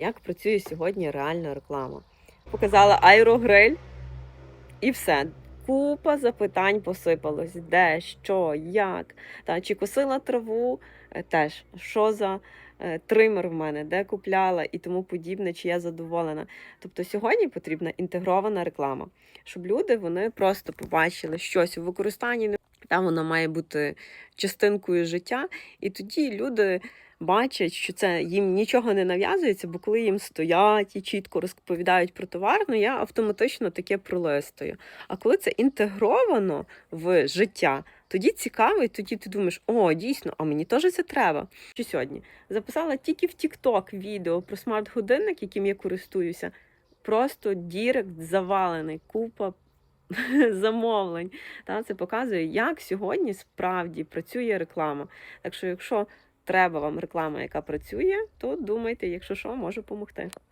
Як працює сьогодні реальна реклама? Показала аерогриль і все. Купа запитань посипалось. Де, що, як. Та, чи косила траву, е, теж що за е, тример в мене, де купляла і тому подібне, чи я задоволена. Тобто сьогодні потрібна інтегрована реклама, щоб люди вони просто побачили щось у використанні. Там вона має бути частинкою життя, і тоді люди бачать, що це їм нічого не нав'язується, бо коли їм стоять і чітко розповідають про товар, ну я автоматично таке пролистую. А коли це інтегровано в життя, тоді цікаво, і тоді ти думаєш, о, дійсно, а мені теж це треба. Що сьогодні? Записала тільки в TikTok відео про смарт-годинник, яким я користуюся. Просто дірект завалений, купа замовлень. Та, це показує, як сьогодні справді працює реклама. Так що, якщо треба вам реклама, яка працює, то думайте, якщо що, можу допомогти.